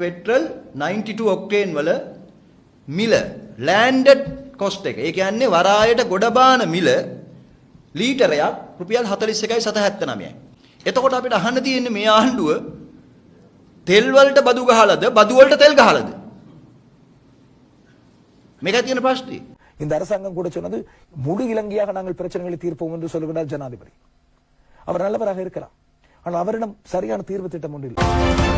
Petrol 92 octane වල මිල ලෑන්ඩඩ් cost එක. ඒ කියන්නේ වරායට ගොඩබාන මිල ලීටරයක් රුපියල් 41.79යි. එතකොට අපිට අහන්න තියෙන්නේ මේ ආණ්ඩුව තෙල් වලට බදු ගහලාද බදු වලට තෙල් ගහලාද? මේකයි තියෙන ප්‍රශ්නේ. இந்த அரசாங்கம் கூட சொன்னது முழு இலங்கையாக நாங்கள் பிரச்சனைகளை தீர்ப்போம் என்று சொல்லுகிறார் ஜனாதிபதி அவர் நல்லவராக இருக்கலாம் ஆனால் அவரிடம் சரியான தீர்வு திட்டம் ஒன்று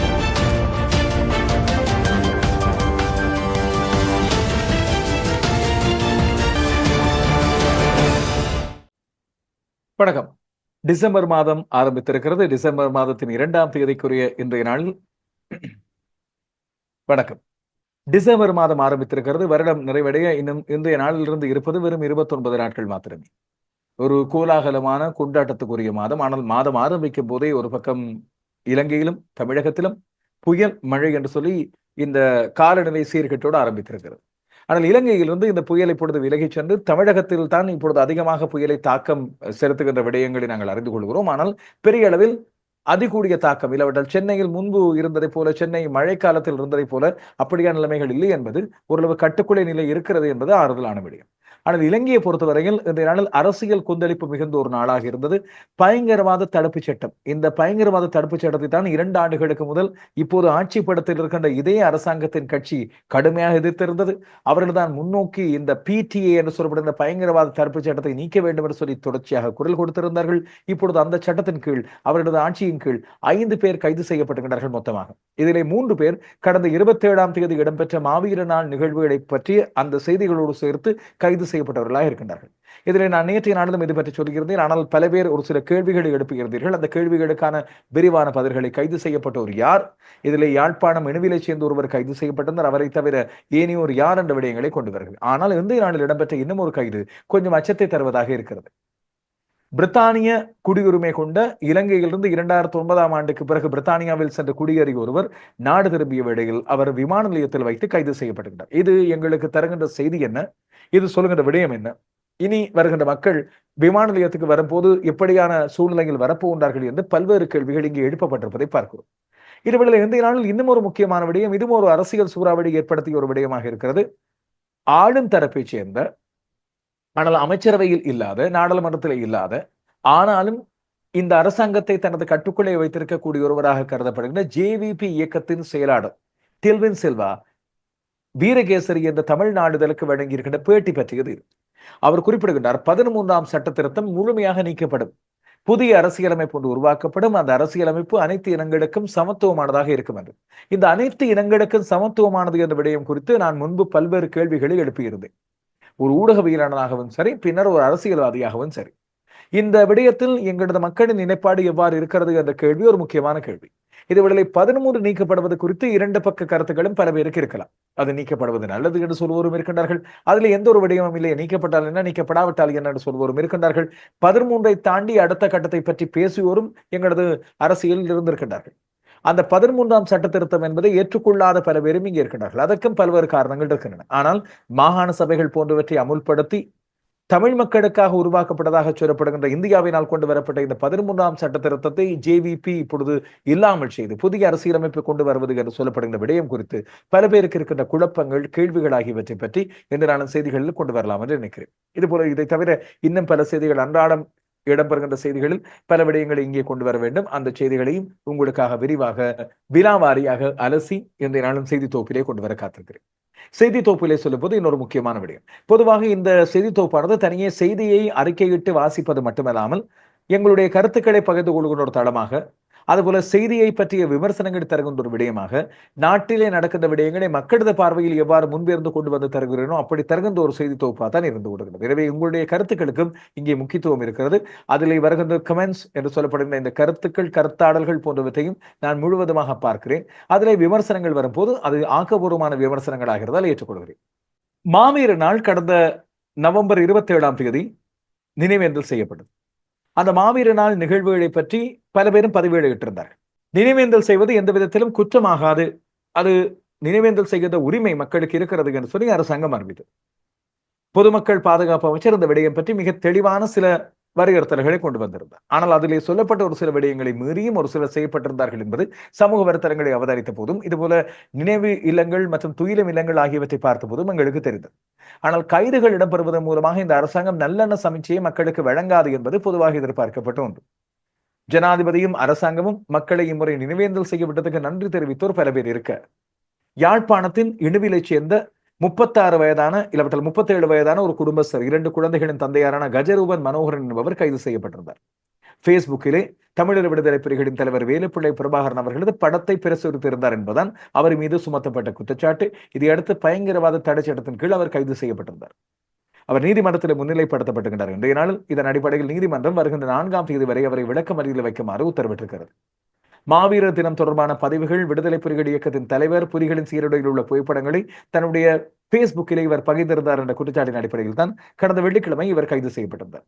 வணக்கம். டிசம்பர் மாதம் ஆரம்பித்திருக்கிறது. டிசம்பர் மாதத்தின் இரண்டாம் தேதிக்குரிய இன்றைய நாளில் வணக்கம். டிசம்பர் மாதம் ஆரம்பித்திருக்கிறது. வருடம் நிறைவடைய இன்னும் இன்றைய நாளிலிருந்து இருப்பது வெறும் இருபத்தொன்பது நாட்கள் மாத்திரமே. ஒரு கோலாகலமான கொண்டாட்டத்துக்குரிய மாதம். ஆனால் மாதம் ஆரம்பிக்கும் போதே ஒரு பக்கம் இலங்கையிலும் தமிழகத்திலும் புயல் மழை என்று சொல்லி இந்த காலநிலை சீர்கேட்டோடு ஆரம்பித்திருக்கிறது. ஆனால் இலங்கையிலிருந்து இந்த புயல் இப்பொழுது விலகிச் சென்று தமிழகத்தில் தான் இப்பொழுது அதிகமாக புயலை தாக்கம் செலுத்துகின்ற விடயங்களை நாங்கள் அறிந்து கொள்கிறோம். ஆனால் பெரிய அளவில் அதிகூடிய தாக்கம் இல்லாவிட்டால் சென்னையில் முன்பு இருந்ததை போல சென்னை மழைக்காலத்தில் இருந்ததை போல அப்படியான நிலைமைகள் இல்லை என்பது ஓரளவு கட்டுக்குள்ளே நிலை இருக்கிறது என்பது ஆறுதலான விடயம். ஆனால் இலங்கையை பொறுத்தவரையில் இந்த நாளில் அரசியல் கொந்தளிப்பு மிகுந்த ஒரு நாளாக இருந்தது. பயங்கரவாத தடுப்புச் சட்டம். இந்த பயங்கரவாத தடுப்புச் சட்டத்தை தான் இரண்டு ஆண்டுகளுக்கு முதல் இப்போது ஆட்சி படத்தில் இருக்கின்ற இதே அரசாங்கத்தின் கட்சி கடுமையாக எதிர்த்திருந்தது. அவர்கள் தான் முன்னோக்கி இந்த பிடிஏ என்று சொல்லப்படுகிற பயங்கரவாத தடுப்புச் சட்டத்தை நீக்க வேண்டும் என்று சொல்லி தொடர்ச்சியாக குரல் கொடுத்திருந்தார்கள். இப்பொழுது அந்த சட்டத்தின் கீழ் அவர்களது ஆட்சியின் கீழ் ஐந்து பேர் கைது செய்யப்பட்டிருக்கிறார்கள் மொத்தமாக. இதிலே மூன்று பேர் கடந்த இருபத்தி ஏழாம் தேதி இடம்பெற்ற மாவீர நாள் நிகழ்வுகளை பற்றி அந்த செய்திகளோடு சேர்த்து கைது செய்ய செய்யப்பட்டவர்களாக இருக்கின்றார்கள். இதில் நான் நேற்றைய நாளிலும் இது பற்றி சொல்கிறேன் ஆனால் பல பேர் ஒரு சில கேள்விகளை எழுப்புகிறீர்கள். அந்த கேள்விகளுக்கான விரிவான பதில்களை கைது செய்யப்பட்டவர் யார்? இதில் யாழ்ப்பாணம் இணுவிலை சேர்ந்த ஒருவர் கைது செய்யப்பட்டிருந்தார். அவரை தவிர ஏனையோர் யார் என்ற விடயங்களை கொண்டு வருகிறது ஆனால் இந்திய நாளில் இடம்பெற்ற இன்னும் ஒரு கைது கொஞ்சம் அச்சத்தை தருவதாக இருக்கிறது. பிரித்தானிய குடியுரிமை கொண்ட இலங்கையிலிருந்து இரண்டாயிரத்தி ஒன்பதாம் ஆண்டுக்கு பிறகு பிரித்தானியாவில் சென்ற குடியேறிய ஒருவர் நாடு திரும்பிய வேளையில் அவர் விமான நிலையத்தில் வைத்து கைது செய்யப்பட்டிருக்கிறார் இது எங்களுக்கு தருகின்ற செய்தி என்ன? இது சொல்லுகின்ற விடயம் என்ன? இனி வருகின்ற மக்கள் விமான நிலையத்துக்கு வரும்போது எப்படியான சூழ்நிலையில் வரப்போகின்றார்கள் என்று பல்வேறு கேள்விகள் இங்கே எழுப்பப்பட்டிருப்பதை பார்க்கிறோம். இதுவேளை இந்திய நாளில் இன்னும் ஒரு முக்கியமான விடயம் இதுவும் ஒரு அரசியல் சூறாவளி ஏற்படுத்திய ஒரு விடயமாக இருக்கிறது. ஆளும் தரப்பைச் சேர்ந்த ஆனால் அமைச்சரவையில் இல்லாத நாடாளுமன்றத்தில் இல்லாத ஆனாலும் இந்த அரசாங்கத்தை தனது கட்டுக்குள்ளே வைத்திருக்கக்கூடிய ஒருவராக கருதப்படுகின்ற ஜேவிபி இயக்கத்தின் செயலாளர் டில்வின் செல்வா வீரகேசரி என்ற தமிழ் நாடுதலுக்கு வழங்கியிருக்கின்ற பேட்டி பற்றியது இது. அவர் குறிப்பிடுகின்றார் பதிமூன்றாம் சட்ட திருத்தம் முழுமையாக நீக்கப்படும். புதிய அரசியலமைப்பு ஒன்று உருவாக்கப்படும். அந்த அரசியலமைப்பு அனைத்து இனங்களுக்கும் சமத்துவமானதாக இருக்கும் என்று. இந்த அனைத்து இனங்களுக்கும் சமத்துவமானது என்ற விடயம் குறித்து நான் முன்பு பல்வேறு கேள்விகளை எழுப்பியிருந்தேன். ஒரு ஊடகவியலாளனாகவும் சரி பின்னர் ஒரு அரசியல்வாதியாகவும் சரி. இந்த விடயத்தில் எங்களது மக்களின் நிலைப்பாடு எவ்வாறு இருக்கிறது என்ற கேள்வி ஒரு முக்கியமான கேள்வி. இது விடலை பதிமூன்று நீக்கப்படுவது குறித்து இரண்டு பக்க கருத்துக்களும் பல பேருக்கு இருக்கலாம். அது நீக்கப்படுவது நல்லது என்று சொல்வோரும் இருக்கின்றார்கள். அதில் எந்த ஒரு விடயமும் இல்லை. நீக்கப்பட்டால் என்ன? நீக்கப்படாவிட்டால் என்ன என்று சொல்வோரும் இருக்கின்றார்கள். பதிமூன்றை தாண்டி அடுத்த கட்டத்தை பற்றி பேசுவோரும் எங்களது அரசியலில் இருந்திருக்கின்றார்கள். அந்த பதிமூன்றாம் சட்ட திருத்தம் என்பதை ஏற்றுக்கொள்ளாத பல பேரும் இங்கே இருக்கின்றார்கள். அதற்கும் பல்வேறு காரணங்கள் இருக்கின்றன. ஆனால் மாகாண சபைகள் போன்றவற்றை அமுல்படுத்தி தமிழ் மக்களுக்காக உருவாக்கப்பட்டதாக சொல்லப்படுகின்ற இந்தியாவினால் கொண்டு வரப்பட்ட இந்த பதிமூன்றாம் சட்ட திருத்தத்தை ஜேவிபி இப்பொழுது இல்லாமல் செய்து புதிய அரசியலமைப்பு கொண்டு வருவது என்று சொல்லப்படுகின்ற விடயம் குறித்து பல பேருக்கு இருக்கின்ற குழப்பங்கள் கேள்விகள் ஆகியவற்றை பற்றி இன்று நான் செய்திகளில் கொண்டு வரலாம் என்று நினைக்கிறேன். இது போல இதை தவிர இன்னும் பல செய்திகள் அன்றாடம் இடம்பெறுகின்ற செய்திகளில் பல விடயங்களை இங்கே கொண்டு வர வேண்டும். அந்த செய்திகளையும் உங்களுக்காக விரிவாக வினாவாரியாக அலசி இந்த நாளும் செய்தி தொகுப்பிலே கொண்டு வர காத்திருக்கிறேன். செய்தி தொகுப்பிலே சொல்லும்போது இன்னொரு முக்கியமான விடயம். பொதுவாக இந்த செய்தி தொகுப்பானது தனியே செய்தியை அறிக்கையிட்டு வாசிப்பது மட்டுமல்லாமல் எங்களுடைய கருத்துக்களை பகிர்ந்து கொள்கின்ற ஒரு தளமாக அதுபோல செய்தியை பற்றிய விமர்சனங்கள் தருகின்ற ஒரு விடயமாக நாட்டிலே நடக்கின்ற விடயங்களை மக்களது பார்வையில் எவ்வாறு முன்பிருந்து கொண்டு வந்து தருகிறேனோ அப்படி தருகின்ற ஒரு செய்தி தொகுப்பாக தான் இருந்து கொடுக்கிறது எனவே உங்களுடைய கருத்துக்களுக்கும் இங்கே முக்கியத்துவம் இருக்கிறது. அதில் வருகின்ற கமெண்ட்ஸ் என்று சொல்லப்படுகின்ற இந்த கருத்துக்கள் கருத்தாடல்கள் போன்றவற்றையும் நான் முழுவதுமாக பார்க்கிறேன். அதிலே விமர்சனங்கள் வரும்போது அது ஆக்கப்பூர்வமான விமர்சனங்களாக இருந்தால் ஏற்றுக்கொள்கிறேன். மாவீர நாள் கடந்த நவம்பர் இருபத்தி ஏழாம் தேதி நினைவேந்தல் செய்யப்பட்டது. அந்த மாவீர நாள் நிகழ்வுகளை பற்றி பல பேரும் பதிவேடுகிட்டிருந்தார்கள் நினைவேந்தல் செய்வது எந்த விதத்திலும் குற்றமாகாது. அது நினைவேந்தல் செய்கின்ற உரிமை மக்களுக்கு இருக்கிறது என்று சொல்லி அரசாங்கம் அறிவித்தது. பொதுமக்கள் பாதுகாப்பு அமைச்சர் இந்த விடயம் பற்றி மிக தெளிவான சில வரையறுத்தல்களை கொண்டு வந்திருந்தார். ஆனால் அதிலே சொல்லப்பட்ட ஒரு சில விடயங்களை மீறியும் ஒரு சிலர் செய்யப்பட்டிருந்தார்கள் என்பது சமூக வலைத்தளங்களை அவதானித்த போதும் இதுபோல நினைவு இல்லங்கள் மற்றும் துயிலம் இல்லங்கள் ஆகியவற்றை பார்த்த போதும் எங்களுக்கு தெரிந்தது. ஆனால் கைதுகள் இடம்பெறுவதன் மூலமாக இந்த அரசாங்கம் நல்லெண்ண சமீட்சையை மக்களுக்கு வழங்காது என்பது பொதுவாக எதிர்பார்க்கப்பட்ட ஒன்று. ஜனாதிபதியும் அரசாங்கமும் மக்களை இம்முறை நினைவேந்தல் செய்யப்பட்டதுக்கு நன்றி தெரிவித்தோர் பல பேர் இருக்க. யாழ்ப்பாணத்தின் இணுவிலைச் சேர்ந்த முப்பத்தாறு வயதான இல்லாவற்றில் முப்பத்தேழு வயதான ஒரு குடும்பஸ்தர் இரண்டு குழந்தைகளின் தந்தையாரான கஜரூபன் மனோகரன் என்பவர் கைது செய்யப்பட்டிருந்தார். பேஸ்புக்கிலே தமிழர் விடுதலை புலிகளின் தலைவர் வேலுப்பிள்ளை பிரபாகரன் அவர்களது படத்தை பிரசுரித்திருந்தார் என்பதுதான் அவர் மீது சுமத்தப்பட்ட குற்றச்சாட்டு. இதையடுத்து பயங்கரவாத தடை சட்டத்தின் கீழ் அவர் கைது செய்யப்பட்டிருந்தார். அவர் நீதிமன்றத்தில் முன்னிலைப்படுத்தப்பட்டிருக்கிறார் இன்றைய நாளில் இதன் அடிப்படையில் நீதிமன்றம் வருகின்ற நான்காம் தேதி வரை அவரை விளக்கமறியலில் வைக்குமாறு உத்தரவிட்டிருக்கிறது. மாவீரர் தினம் தொடர்பான பதிவுகள் விடுதலை புலிகள் இயக்கத்தின் தலைவர் புலிகளின் சீருடையில் உள்ள புகைப்படங்களை தன்னுடைய பேஸ்புக்கில் இவர் பகிர்ந்திருந்தார் என்ற குற்றச்சாட்டின் அடிப்படையில் தான் கடந்த வெள்ளிக்கிழமை இவர் கைது செய்யப்பட்டிருந்தார்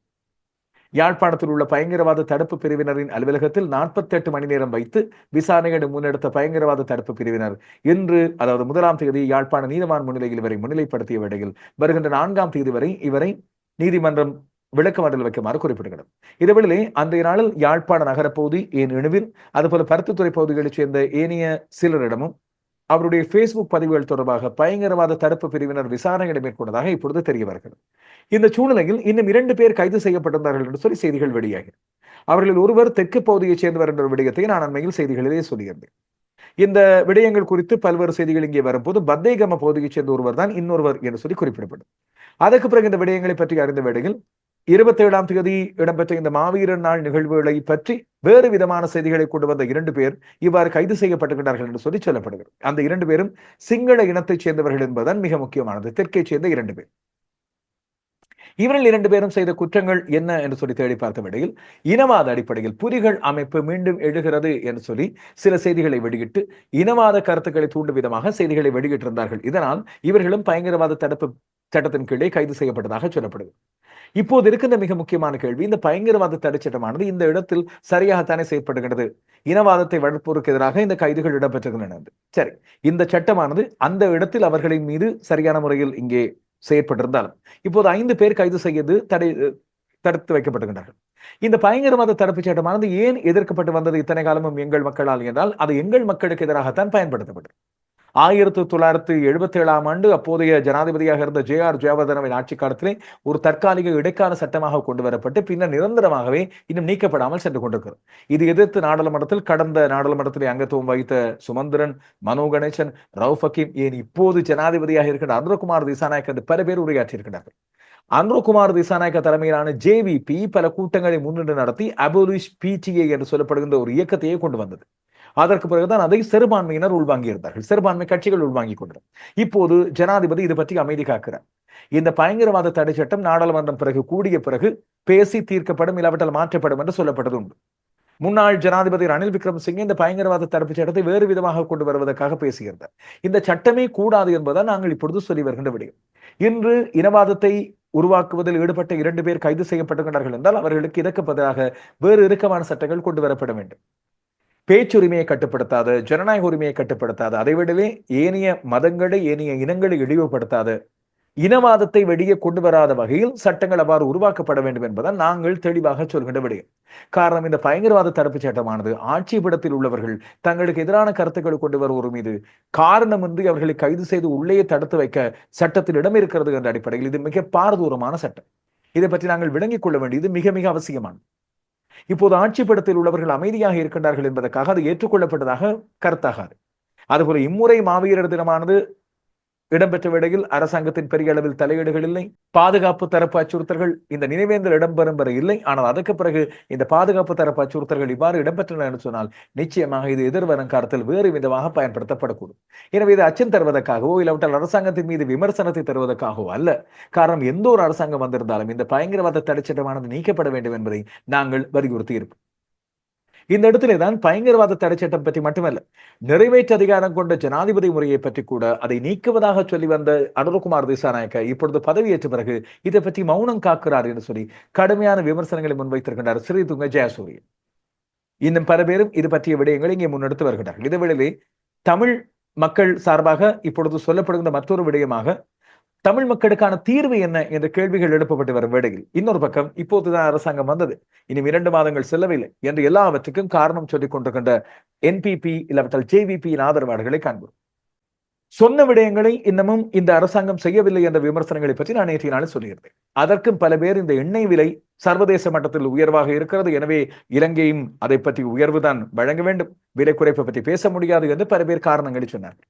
யாழ்ப்பாணத்தில் உள்ள பயங்கரவாத தடுப்பு பிரிவினரின் அலுவலகத்தில் நாற்பத்தி எட்டு மணி நேரம் வைத்து விசாரணைகளை முன்னெடுத்த பயங்கரவாத தடுப்பு பிரிவினர் இன்று அதாவது முதலாம் தேதி யாழ்ப்பாண நீதிவான் முன்னிலையில் இவரை முன்னிலைப்படுத்திய வேளையில் வருகின்ற நான்காம் தேதி வரை இவரை நீதிமன்றம் விளக்கமறியல் வைக்குமாறு குறிப்பிடுகிறது. இதேவேளை அன்றைய நாளில் யாழ்ப்பாண நகரப்பகுதி ஏன் இணுவில் அதுபோல பருத்தித்துறை பகுதிகளைச் சேர்ந்த ஏனைய சிலரிடமும் அவருடைய பேஸ்புக் பதிவுகள் தொடர்பாக பயங்கரவாத தடுப்பு பிரிவினர் விசாரணைகளை மேற்கொண்டதாக இப்பொழுது தெரிய வருகிறது. இந்த சூழ்நிலையில் இன்னும் இரண்டு பேர் கைது செய்யப்பட்டிருந்தார்கள் என்று சொல்லி செய்திகள் வெளியாகி அவர்களில் ஒருவர் தெற்கு பகுதியைச் சேர்ந்தவர் என்ற ஒரு விடயத்தை நான் அண்மையில் செய்திகளிலே சொல்லியிருந்தேன். இந்த விடயங்கள் குறித்து பல்வேறு செய்திகள் இங்கே வரும்போது பத்தேகம பகுதியைச் சேர்ந்த ஒருவர் தான் இன்னொருவர் என்று சொல்லி குறிப்பிடப்படும். அதற்கு பிறகு இந்த விடயங்களை பற்றி அறிந்த வேளையில் இருபத்தி ஏழாம் தேதி இடம்பெற்ற இந்த மாவீரர் நாள் நிகழ்வுகளை பற்றி வேறு விதமான செய்திகளை கொண்டு வந்த இரண்டு பேர் இவ்வாறு கைது செய்யப்பட்டிருக்கிறார்கள் என்று சொல்லி சொல்லப்படுகிறது. அந்த இரண்டு பேரும் சிங்கள இனத்தைச் சேர்ந்தவர்கள் என்பதுதான் மிக முக்கியமானது. தெற்கே சேர்ந்த இரண்டு பேர். இவர்கள் இரண்டு பேரும் செய்த குற்றங்கள் என்ன என்று சொல்லி தேடி பார்த்த வேளையில் இனவாத அடிப்படையில் புலிகள் அமைப்பு மீண்டும் எழுகிறது என்று சொல்லி சில செய்திகளை வெளியிட்டு இனவாத கருத்துக்களை தூண்டும் விதமாக செய்திகளை வெளியிட்டிருந்தார்கள். இதனால் இவர்களும் பயங்கரவாத தடுப்பு சட்டத்தின் கீழே கைது செய்யப்பட்டதாக சொல்லப்படுகிறது. இப்போது இருக்கின்ற மிக முக்கியமான கேள்வி இந்த பயங்கரவாத தடைச்சட்டமானது இந்த இடத்தில் சரியாகத்தானே செயற்படுகிறது இனவாதத்தை வளர்ப்போருக்கு எதிராக இந்த கைதுகள் இடம்பெற்றிருக்கின்றன. சரி இந்த சட்டமானது அந்த இடத்தில் அவர்களின் மீது சரியான முறையில் இங்கே செயற்பட்டிருந்தாலும் இப்போது ஐந்து பேர் கைது செய்யது தடை தடுத்து வைக்கப்படுகின்றார்கள் இந்த பயங்கரவாத தடுப்பு சட்டமானது ஏன் எதிர்க்கப்பட்டு வந்தது இத்தனை காலமும் எங்கள் மக்களால் என்றால் அது எங்கள் மக்களுக்கு எதிராகத்தான் பயன்படுத்தப்பட்டது. ஆயிரத்தி தொள்ளாயிரத்தி எழுபத்தி ஏழாம் ஆண்டு அப்போதைய ஜனாதிபதியாக இருந்த ஜே ஆர் ஜெயவர்தனவின் ஆட்சி காலத்திலே ஒரு தற்காலிக இடைக்கால சட்டமாக கொண்டு வரப்பட்டு பின்னர் நிரந்தரமாகவே இன்னும் நீக்கப்படாமல் சென்று கொண்டிருக்கிறது. இது எதிர்த்து நாடாளுமன்றத்தில் கடந்த நாடாளுமன்றத்திலே அங்கத்துவம் வகித்த சுமந்திரன் மனோ கணேசன் ரவுஃப் ஹக்கீம் ஏன் இப்போது ஜனாதிபதியாக இருக்கின்ற அனுரகுமார் திசாநாயக் என்று பல பேர் உரையாற்றியிருக்கிறார்கள். அன்ருகுமார் திசாநாயக்க தலைமையிலான ஜேவிபி பல கூட்டங்களை முன்னின்று நடத்தி அபோலிஷ் பிடிஏ என்று சொல்லப்படுகின்ற ஒரு இயக்கத்தையே கொண்டு வந்தது. அதற்கு பிறகுதான் அதை சிறுபான்மையினர் உள்வாங்கி இருந்தார்கள் சிறுபான்மை கட்சிகள் உள்வாங்கி கொண்டனர் இப்போது ஜனாதிபதி இது பற்றி அமைதி காக்கிறார். இந்த பயங்கரவாத தடை சட்டம் நாடாளுமன்றம் பிறகு கூடிய பிறகு பேசி தீர்க்கப்படும் இல்லாவிட்டால் மாற்றப்படும் என்று சொல்லப்பட்டது உண்டு. முன்னாள் ஜனாதிபதி ரணில் விக்ரமசிங்கே இந்த பயங்கரவாத தடுப்பு சட்டத்தை வேறு விதமாக கொண்டு வருவதற்காக பேசுகிறார் இந்த சட்டமே கூடாது என்பதால் நாங்கள் இப்பொழுது சொல்லி வருகின்ற விடயம். இன்று இனவாதத்தை உருவாக்குவதில் ஈடுபட்ட இரண்டு பேர் கைது செய்யப்பட்டிருக்கிறார்கள் என்றால் அவர்களுக்கு இதற்கு பதிலாக வேறு இறுக்கமான சட்டங்கள் கொண்டு வரப்பட வேண்டும். பேச்சுரிமையை கட்டுப்படுத்தாத ஜனநாயக உரிமையை கட்டுப்படுத்தாத. அதைவிடவே ஏனைய மதங்களை ஏனைய இனங்களை இழிவுபடுத்தாத. இனவாதத்தை வெளியே கொண்டு வராத வகையில் சட்டங்கள் அவ்வாறு உருவாக்கப்பட வேண்டும் என்பதால் நாங்கள் தெளிவாக சொல்கின்ற விடயம். காரணம் இந்த பயங்கரவாத தடுப்பு சட்டமானது ஆட்சி படத்தில் உள்ளவர்கள் தங்களுக்கு எதிரான கருத்துக்களை கொண்டு வருவோர் மீது காரணமின்றி அவர்களை கைது செய்து உள்ளே தடுத்து வைக்க சட்டத்தில் இடம் இருக்கிறது என்ற அடிப்படையில் இது மிக பாரதூரமான சட்டம். இதை பற்றி நாங்கள் விளங்கிக் கொள்ள வேண்டியது மிக மிக அவசியமானது. இப்போது ஆட்சி படத்தில் உள்ளவர்கள் அமைதியாக இருக்கின்றார்கள் என்பதற்காக அது ஏற்றுக்கொள்ளப்பட்டதாக கருத்தாகாது. அதுபோல இம்முறை மாவீரர் தினமானது இடம்பெற்ற வேளையில் அரசாங்கத்தின் பெரிய அளவில் தலையீடுகள் இல்லை. பாதுகாப்பு தரப்பு அச்சுறுத்தல்கள் இந்த நினைவேந்தல் இடம்பெறும் வரை இல்லை. ஆனால் அதற்கு பிறகு இந்த பாதுகாப்பு தரப்பு அச்சுறுத்தல்கள் இவ்வாறு இடம்பெற்றன என்று சொன்னால் நிச்சயமாக இது எதிர்வரும் காலத்தில் வேறு விதமாக பயன்படுத்தப்படக்கூடும். எனவே இது அச்சம் தருவதற்காகவோ இல்லாவிட்டால் அரசாங்கத்தின் மீது விமர்சனத்தை தருவதற்காகவோ அல்ல. காரணம் எந்த ஒரு அரசாங்கம் வந்திருந்தாலும் இந்த பயங்கரவாத தடைச்சட்டமானது நீக்கப்பட வேண்டும் என்பதை நாங்கள் வலியுறுத்தி இருப்போம் இந்த இடத்திலே தான் பயங்கரவாத தடை சட்டம் பற்றி மட்டுமல்ல நிறைவேற்று அதிகாரம் கொண்ட ஜனாதிபதி முறையை பற்றி கூட அதை நீக்குவதாக சொல்லி வந்த அனுரகுமார் திசாநாயக்க இப்பொழுது பதவியேற்ற பிறகு இதை பற்றி மௌனம் காக்கிறார் என்று சொல்லி கடுமையான விமர்சனங்களை முன்வைத்திருக்கின்றார் ஸ்ரீதுங்க ஜெயசூரியன். இன்னும் பல பேரும் இது பற்றிய விடயங்களை இங்கே முன்னெடுத்து வருகிறார்கள். இதேவேளையிலே தமிழ் மக்கள் சார்பாக இப்பொழுது சொல்லப்படுகின்ற மற்றொரு விடயமாக தமிழ் மக்களுக்கான தீர்வு என்ன என்ற கேள்விகள் எழுப்பப்பட்டு வரும் வேடையில் இன்னொரு பக்கம் இப்போதுதான் அரசாங்கம் வந்தது. இனி இரண்டு மாதங்கள் செல்லவில்லை என்று எல்லாவற்றுக்கும் காரணம் சொல்லிக் கொண்டிருக்கின்ற என்பிபி இல்லாவிட்டால் ஜேவிபியின் ஆதரவாளர்களை காண்போம். சொன்ன விடயங்களை இன்னமும் இந்த அரசாங்கம் செய்யவில்லை என்ற விமர்சனங்களை பற்றி நான் நேற்றைய நாளில் சொல்லியிருந்தேன். அதற்கும் பல பேர் இந்த எண்ணெய் விலை சர்வதேச மட்டத்தில் உயர்வாக இருக்கிறது. எனவே இலங்கையும் அதை பற்றி உயர்வுதான் வழங்க வேண்டும். விலை குறைப்பை பற்றி பேச முடியாது என்று பல பேர் காரணங்களை சொன்னார்கள்.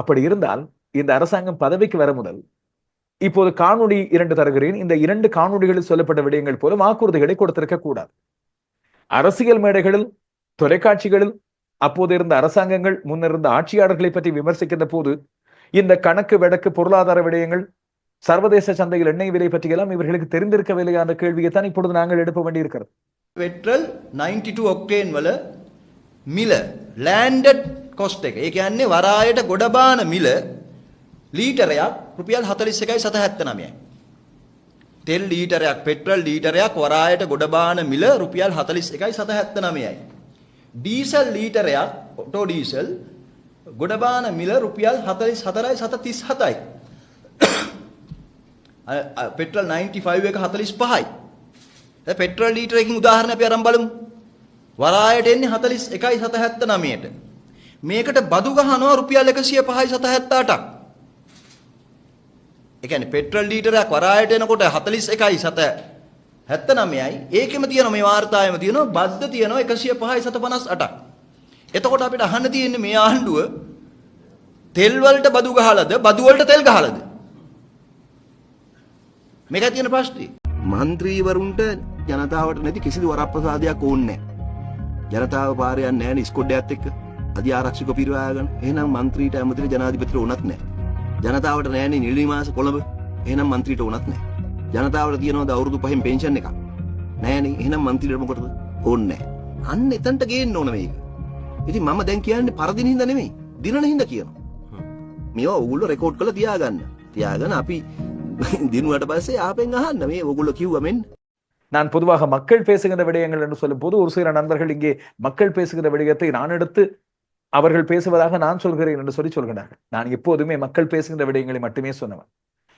அப்படி இருந்தால் இந்த அரசாங்கம் பதவிக்கு வர முதல் இப்போது காணொளி இரண்டு தருகிறேன் இந்த இரண்டு காணொளிகளில் சொல்லப்பட்ட விடயங்கள் போல வாக்குறுதிகளை கொடுத்திருக்க கூடாது அரசியல் மேடைகளில் தொலைக்காட்சிகளில் அப்போது இருந்த அரசாங்கங்கள் முன்னிருந்த ஆட்சியாளர்களை பற்றி விமர்சிக்கின்ற போது இந்த கணக்கு வழக்கு பொருளாதார விடயங்கள் சர்வதேச சந்தையில் எண்ணெய் விலை பற்றியெல்லாம் இவர்களுக்கு தெரிந்திருக்கவில்லையா என்ற கேள்வியை தான் இப்பொழுது நாங்கள் எழுப்ப வேண்டியிருக்கிறது පෙට්‍රල් 92 ඔක්ටේන් වල මිල ලෑන්ඩඩ් කොස්ට් එක. ඒ කියන්නේ වරායට ගොඩබාන මිල ලීටරයක් රුපියල් 41යි 779යි. තෙල් ලීටරයක් පෙට්‍රල් ලීටරයක් වරායට ගොඩබාන මිල රුපියල් 41යි 779යි. ඩීසල් ලීටරයක් ඔටෝ ඩීසල් ගොඩබාන මිල රුපියල් 44යි 737යි. පෙට්‍රල් 95 එක 45යි. දැන් පෙට්‍රල් ලීටරයකින් උදාහරණ අපි අරන් බලමු. වරායට එන්නේ 41යි 779ට. මේකට බදු ගහනවා රුපියල් 105යි 778ක්. ඒ කියන්නේ පෙට්‍රල් ලීටරයක් වරායට එනකොට 41යි 779යි. ඒකෙම තියෙනවා මේ වාර්තාවෙම තියෙනවා බද්ද තියෙනවා 105යි 758ක්. එතකොට අපිට අහන්න තියෙන්නේ මේ ආණ්ඩුව තෙල් වලට බදු ගහලාද බදු වලට තෙල් ගහලාද? මේකයි තියෙන ප්‍රශ්නේ. මන්ත්‍රීවරුන්ට ජනතාවට නැති කිසිදු වරප්‍රසාදයක් ඕන්නේ නැහැ. ජනතාව පාරේ යන්නේ නැහැ නේ ස්කොඩ්ඩයත් එක්ක. අධි ආරක්ෂක පිරිවාගෙන. එහෙනම් මන්ත්‍රීට ඇමතිට ජනාධිපතිට උනත් නැහැ. ජනතාවට නැහැනේ නිලි මාස කොළඹ. එහෙනම් මන්ත්‍රීට උනත් නැහැ. ජනතාවට තියනවාද අවුරුදු පහෙන් පෙන්ෂන් එකක්. නැහැනේ. එහෙනම් මන්ත්‍රීට මොකටද? ඕන්නේ නැහැ. අන්න එතනට ගේන්න ඕන මේක. ඉතින් මම දැන් කියන්නේ පරදින හින්දා නෙමෙයි. දිනන හින්දා කියනවා. මේවා ඕගොල්ලෝ රෙකෝඩ් කරලා තියාගන්න. තියාගෙන අපි දිනුවට පස්සේ ආපෙන් අහන්න මේ ඕගොල්ලෝ කිව්ව මෙන්න நான் பொதுவாக மக்கள் பேசுகின்ற விடயங்கள் என்று சொல்லும் போது ஒரு சில நண்பர்கள் இங்கே மக்கள் பேசுகின்ற விடயத்தை நான் எடுத்து அவர்கள் பேசுவதாக நான் சொல்கிறேன் என்று சொல்லி சொல்கிறார்கள். நான் எப்போதுமே மக்கள் பேசுகின்ற விடயங்களை மட்டுமே சொன்னவன்.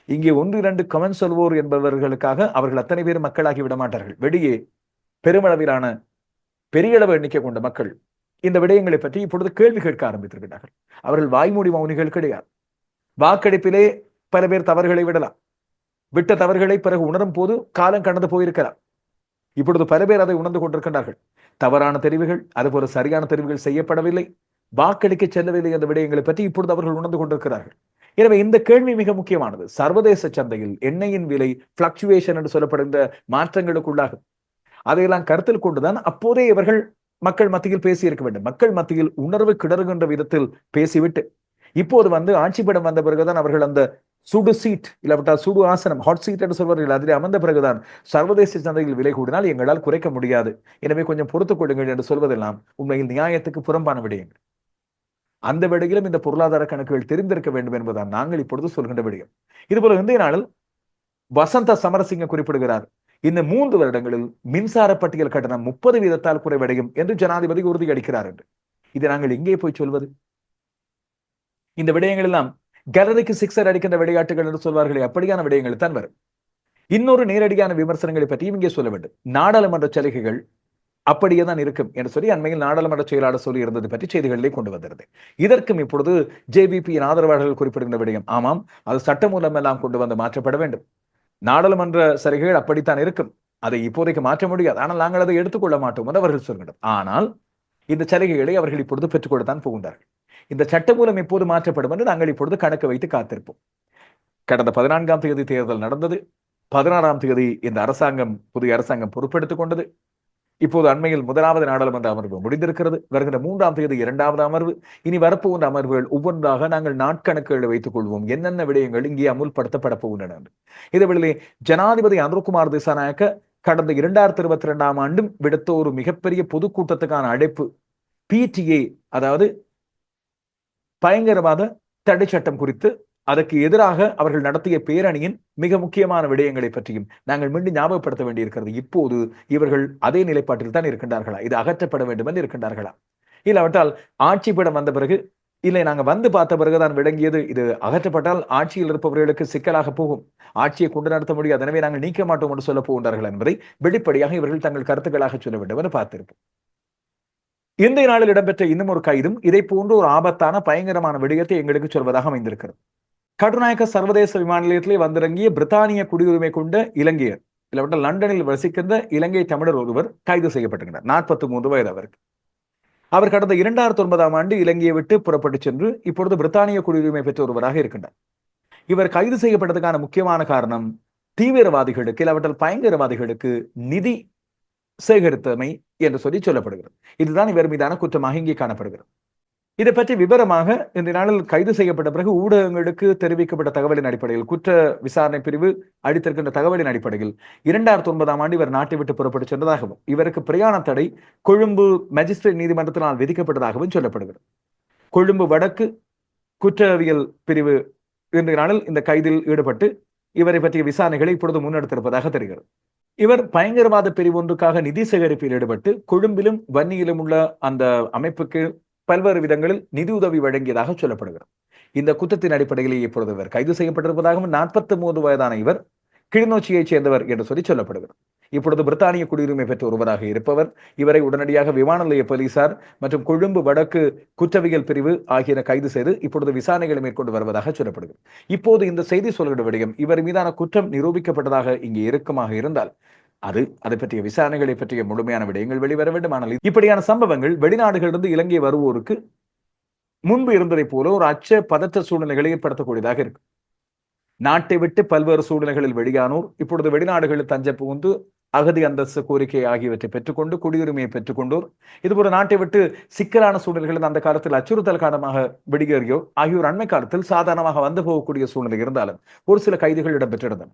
இங்கே ஒன்று இரண்டு கமெண்ட் சொல்வோர் என்பவர்களுக்காக அவர்கள் அத்தனை பேர் மக்களாகி விட மாட்டார்கள். வெளியே பெருமளவிலான பெரிய அளவு எண்ணிக்கை கொண்ட மக்கள் இந்த விடயங்களை பற்றி இப்பொழுது கேள்வி கேட்க ஆரம்பித்திருக்கிறார்கள். அவர்கள் வாய்மூடி மௌனிகள் கிடையாது. வாக்கெடுப்பிலே பல பேர் தவறுகளை விடலாம். விட்ட தவறுகளை பிறகு உணரும் போது காலம் கடந்து போயிருக்கலாம். இப்பொழுது பல பேர் அதை உணர்ந்து கொண்டிருக்கின்றார்கள். தவறான தெரிவுகள் அதுபோல சரியான தெரிவுகள் செய்யப்படவில்லை. வாக்களிக்க செல்லவில்லை என்ற விடயங்களை பற்றி இப்பொழுது அவர்கள் உணர்ந்து கொண்டிருக்கிறார்கள். எனவே இந்த கேள்வி மிக முக்கியமானது. சர்வதேச சந்தையில் எண்ணெயின் விலை பிளக்சுவேஷன் என்று சொல்லப்படுகின்ற மாற்றங்களுக்குள்ளாகும். அதையெல்லாம் கருத்தில் கொண்டுதான் அப்போதே இவர்கள் மக்கள் மத்தியில் பேசியிருக்க வேண்டும். மக்கள் மத்தியில் உணர்வு கிடறுகின்ற விதத்தில் பேசிவிட்டு இப்போது வந்து ஆட்சிப்படம் வந்த பிறகுதான் அவர்கள் அந்த சுடு சீட் இல்லாவிட்டால் சுடு ஆசனம் ஹாட் சீட் என்று சொல்வார்கள். அதில் அமர்ந்த பிறகுதான் சர்வதேச சந்தையில் விலை கூடினால் எங்களால் குறைக்க முடியாது. எனவே கொஞ்சம் பொறுத்துக் கொள்ளுங்கள் என்று சொல்வதெல்லாம் உண்மையில் நியாயத்துக்கு புறம்பான விடயங்கள். அந்த விடையிலும் இந்த பொருளாதார கணக்குகள் தெரிந்திருக்க வேண்டும் என்பதுதான் நாங்கள் இப்பொழுது சொல்கின்ற விடயம். இதுபோல இன்றைய நாளில் வசந்த சமரசிங்க குறிப்பிடுகிறார். இந்த மூன்று வருடங்களில் மின்சார பட்டியல் கட்டணம் முப்பது வீதத்தால் குறைவடையும் என்று ஜனாதிபதி உறுதியளிக்கிறார் என்று. இதை நாங்கள் எங்கே போய் சொல்வது? இந்த விடயங்கள் எல்லாம் கேலரிக்கு சிக்ஸர் அடிக்கின்ற விளையாட்டுகள் என்று சொல்வார்களே அப்படியான விடயங்கள் தான் வரும். இன்னொரு நேரடியான விமர்சனங்களை பற்றியும் இங்கே சொல்ல வேண்டும். நாடாளுமன்ற சலுகைகள் அப்படியே தான் இருக்கும் என்று சொல்லி அண்மையில் நாடாளுமன்ற செயலாளர் சொல்லி இருந்தது பற்றி செய்திகளிலே கொண்டு வந்திருந்தது இதற்கும் இப்பொழுது ஜேபிபியின் ஆதரவாளர்கள் குறிப்பிடுகின்ற விடயம் ஆமாம் அது சட்டமூலம் எல்லாம் கொண்டு வந்து மாற்றப்பட வேண்டும். நாடாளுமன்ற சலுகைகள் அப்படித்தான் இருக்கும். அதை இப்போதைக்கு மாற்ற முடியாது. ஆனால் நாங்கள் அதை எடுத்துக்கொள்ள மாட்டோம் என்று அவர்கள் சொல்கின்றனர். ஆனால் இந்த சலுகைகளை அவர்கள் இப்பொழுது பெற்றுக்கொள்ளத்தான் போகின்றார்கள் இந்த சட்டமூலம் எப்போது மாற்றப்படும் என்று நாங்கள் இப்பொழுது கணக்கு வைத்து காத்திருப்போம். கடந்த பதினான்காம் தேதி தேர்தல் நடந்தது. பதினாறாம் தேதி இந்த அரசாங்கம் புதிய அரசாங்கம் பொறுப்பெடுத்துக் கொண்டது. இப்போது அண்மையில் முதலாவது நாடாளுமன்ற அமர்வு முடிந்திருக்கிறது. வருகிற மூன்றாம் தேதி இரண்டாவது அமர்வு. இனி வரப்போகின்ற அமர்வுகள் ஒவ்வொன்றாக நாங்கள் நாட்கணக்குகளை வைத்துக் கொள்வோம். என்னென்ன விடயங்கள் இங்கே அமுல்படுத்தப்பட போகின்றன என்று. இதேவேளை ஜனாதிபதி அனுர்குமார் திசாநாயக்க கடந்த இரண்டாயிரத்தி இருபத்தி இரண்டாம் ஆண்டும் விடுத்த ஒரு மிகப்பெரிய பொதுக்கூட்டத்துக்கான அழைப்பு பிடிஏ அதாவது பயங்கரவாத தடை சட்டம் குறித்து அதற்கு எதிராக அவர்கள் நடத்திய பேரணியின் மிக முக்கியமான விடயங்களை பற்றியும் நாங்கள் மீண்டும் ஞாபகப்படுத்த வேண்டியிருக்கிறது. இப்போது இவர்கள் அதே நிலைப்பாட்டில் தான் இருக்கின்றார்களா? இது அகற்றப்பட வேண்டும் என்று இருக்கின்றார்களா? இல்லாவிட்டால் ஆட்சி படம் வந்த பிறகு இல்லை நாங்கள் வந்து பார்த்த பிறகுதான் விளங்கியது. இது அகற்றப்பட்டால் ஆட்சியில் இருப்பவர்களுக்கு சிக்கலாக போகும். ஆட்சியை கொண்டு நடத்த முடியாது. எனவே நாங்கள் நீக்க மாட்டோம் என்று சொல்ல போகின்றார்கள் என்பதை வெளிப்படையாக இவர்கள் தங்கள் கருத்துக்களாக சொல்ல வேண்டும் என்று பார்த்திருப்போம். இந்திய நாளில் இடம்பெற்ற இன்னும் ஒரு கைதும் இதை போன்ற ஒரு ஆபத்தான பயங்கரமான விடயத்தை எங்களுக்கு சொல்வதாக அமைந்திருக்கிறது. கட்டுநாயக்க சர்வதேச விமான நிலையத்திலே வந்திறங்கிய பிரித்தானிய குடியுரிமை கொண்ட இலங்கையர் இல்லாவிட்டால் லண்டனில் வசிக்கின்ற இலங்கை தமிழர் ஒருவர் கைது செய்யப்பட்டிருக்கிறார். நாற்பத்தி மூன்று வயது அவருக்கு. அவர் கடந்த இரண்டாயிரத்தி ஒன்பதாம் ஆண்டு இலங்கையை விட்டு புறப்பட்டு சென்று இப்பொழுது பிரித்தானிய குடியுரிமை பெற்ற ஒருவராக இருக்கின்றார். இவர் கைது செய்யப்பட்டதுக்கான முக்கியமான காரணம் தீவிரவாதிகளுக்கு இல்லாவிட்டால் பயங்கரவாதிகளுக்கு நிதி சேகரித்தமை என்று சொல்லி சொல்லப்படுகிறது. இதுதான் இவர் மீதான குற்றமாக இங்கே காணப்படுகிறது. இதை பற்றி விவரமாக இந்த நாளில் கைது செய்யப்பட்ட பிறகு ஊடகங்களுக்கு தெரிவிக்கப்பட்ட தகவலின் அடிப்படையில் குற்ற விசாரணை பிரிவு அளித்திருக்கின்ற தகவலின் அடிப்படையில் இரண்டாயிரத்தி ஒன்பதாம் ஆண்டு இவர் நாட்டை விட்டு புறப்பட்டு சென்றதாகவும் இவருக்கு பிரயாண தடை கொழும்பு மேஜிஸ்ட்ரேட் நீதிமன்றத்தினால் விதிக்கப்பட்டதாகவும் சொல்லப்படுகிறது. கொழும்பு வடக்கு குற்றவியல் பிரிவு இன்றைய நாளில் இந்த கைதில் ஈடுபட்டு இவரை பற்றிய விசாரணைகளை இப்பொழுது முன்னெடுத்திருப்பதாக தெரிகிறது. இவர் பயங்கரவாத பிரிவு ஒன்றுக்காக நிதி சேகரிப்பில் ஈடுபட்டு கொழும்பிலும் வன்னியிலும் உள்ள அந்த அமைப்புக்கு பல்வேறு விதங்களில் நிதியுதவி வழங்கியதாக சொல்லப்படுகிறது. இந்த குற்றத்தின் அடிப்படையில் இப்பொழுது இவர் கைது செய்யப்பட்டிருப்பதாகவும் நாற்பத்தி மூன்று வயதான இவர் கிளிநொச்சியைச் சேர்ந்தவர் என்று சொல்லி சொல்லப்படுகிறது. இப்பொழுது பிரித்தானிய குடியுரிமை பெற்ற ஒருவராக இருப்பவர் இவரை உடனடியாக விமான நிலைய போலீசார் மற்றும் கொழும்பு வடக்கு குற்றவியல் பிரிவு ஆகியன கைது செய்து இப்பொழுது விசாரணைகளை மேற்கொண்டு வருவதாக சொல்லப்படுகிறது. இப்போது இந்த செய்தி சொல்கிற விடயம் இவர் மீதான குற்றம் நிரூபிக்கப்பட்டதாக இங்கே இறுக்கமாக இருந்தால் அது அதை பற்றிய விசாரணைகளை பற்றிய முழுமையான விடயங்கள் வெளிவர வேண்டும். ஆனால் இப்படியான சம்பவங்கள் வெளிநாடுகளிலிருந்து இலங்கை வருவோருக்கு முன்பு இருந்ததைப் போல ஒரு அச்ச பதற்ற சூழ்நிலைகளை ஏற்படுத்தக்கூடியதாக இருக்கு நாட்டை விட்டு பல்வேறு சூழ்நிலைகளில் வெளியானோர் இப்பொழுது வெளிநாடுகளில் தஞ்ச புகுந்து அகதி அந்தஸ்து கோரிக்கை ஆகியவற்றை பெற்றுக்கொண்டு குடியுரிமையை பெற்றுக்கொண்டோர். இதுபோல நாட்டை விட்டு சிக்கலான சூழ்நிலைகளில் அந்த காலத்தில் அச்சுறுத்தல் காரணமாக வெடிகேறியோர் ஆகியோர் அண்மை காலத்தில் சாதாரணமாக வந்து போகக்கூடிய சூழ்நிலை இருந்தாலும் ஒரு சில கைதுகள் இடம்பெற்றிருந்தன.